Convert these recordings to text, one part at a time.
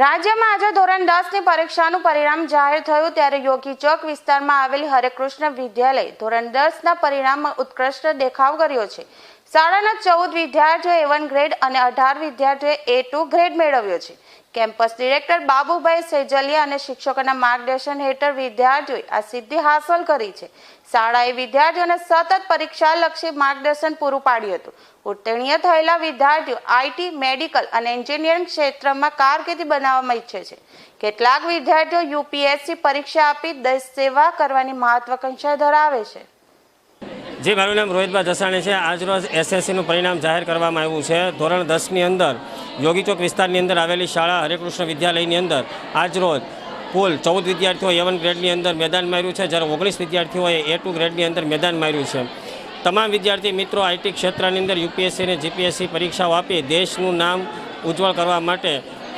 રાજ્યમાં આજે ધોરણ દસની પરીક્ષાનું પરિણામ જાહેર થયું ત્યારે યોગી ચોક વિસ્તારમાં આવેલી હરેકૃષ્ણ વિદ્યાલય ધોરણ દસના પરિણામમાં ઉત્કૃષ્ટ દેખાવ કર્યો છે. શાળાના ચૌદ વિદ્યાર્થીઓએ એ વન ગ્રેડ અને અઢાર વિદ્યાર્થીઓએ એ ટુ ગ્રેડ મેળવ્યો છે. કેમ્પસ ડિરેક્ટર બાબુભાઈ સેજલિયા અને શિક્ષકોના માર્ગદર્શન હેઠળ વિદ્યાર્થીઓએ આ સિદ્ધિ હાંસલ કરી છે. શાળાએ વિદ્યાર્થીઓને સતત પરીક્ષાલક્ષી માર્ગદર્શન પૂરું પાડ્યું હતું. ઉત્તીર્ણ થયેલા વિદ્યાર્થીઓ આઈટી, મેડિકલ અને એન્જિનિયરિંગ ક્ષેત્રમાં કારકિર્દી બનાવવામાં ઈચ્છે છે. કેટલાક વિદ્યાર્થીઓ યુપીએસસી પરીક્ષા આપી દેશ સેવા કરવાની મહત્વાકાંક્ષા ધરાવે છે. જી, મારું નામ રોહિતભાઈ જસાણી છે. આજરોજ એસએસસીનું પરિણામ જાહેર કરવામાં આવ્યું છે. ધોરણ દસની અંદર યોગી ચોક વિસ્તારની અંદર આવેલી શાળા હરેકૃષ્ણ વિદ્યાલયની અંદર આજરોજ કુલ ચૌદ વિદ્યાર્થીઓ એવન ગ્રેડની અંદર મેદાન માર્યું છે. જ્યારે ઓગણીસ વિદ્યાર્થીઓએ એ ટુ ગ્રેડની અંદર મેદાન માર્યું છે. તમામ વિદ્યાર્થી મિત્રો આઈટી ક્ષેત્રની અંદર યુપીએસસી અને જીપીએસસી પરીક્ષાઓ આપી દેશનું નામ ઉજ્જવળ કરવા માટે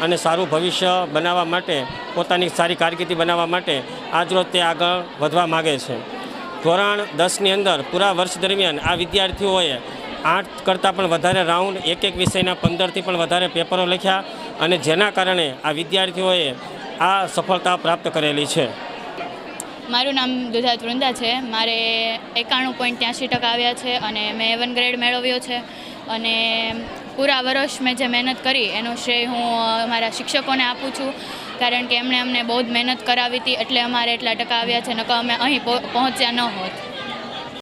અને સારું ભવિષ્ય બનાવવા માટે, પોતાની સારી કારકિર્દી બનાવવા માટે આજરોજ તે આગળ વધવા માગે છે. ધોરણ દસની અંદર પૂરા વર્ષ દરમિયાન આ વિદ્યાર્થીઓએ આઠ કરતાં પણ વધારે રાઉન્ડ એક એક વિષયના પંદરથી પણ વધારે પેપરો લખ્યા અને જેના કારણે આ વિદ્યાર્થીઓએ આ સફળતા પ્રાપ્ત કરેલી છે. મારું નામ દુધાત વૃંદા છે. મારે એકાણું પોઈન્ટ ત્યાંસી ટકા આવ્યા છે અને મેં એવન ગ્રેડ મેળવ્યો છે. અને પૂરા વર્ષ મેં જે મહેનત કરી, એનો શ્રેય હું મારા શિક્ષકોને આપું છું. કારણ કે એમણે અમને બહુ જ મહેનત કરાવી હતી, એટલે અમારે એટલા ટકા આવ્યા છે, નકર અમે અહીં પહોંચ્યા ન હોત.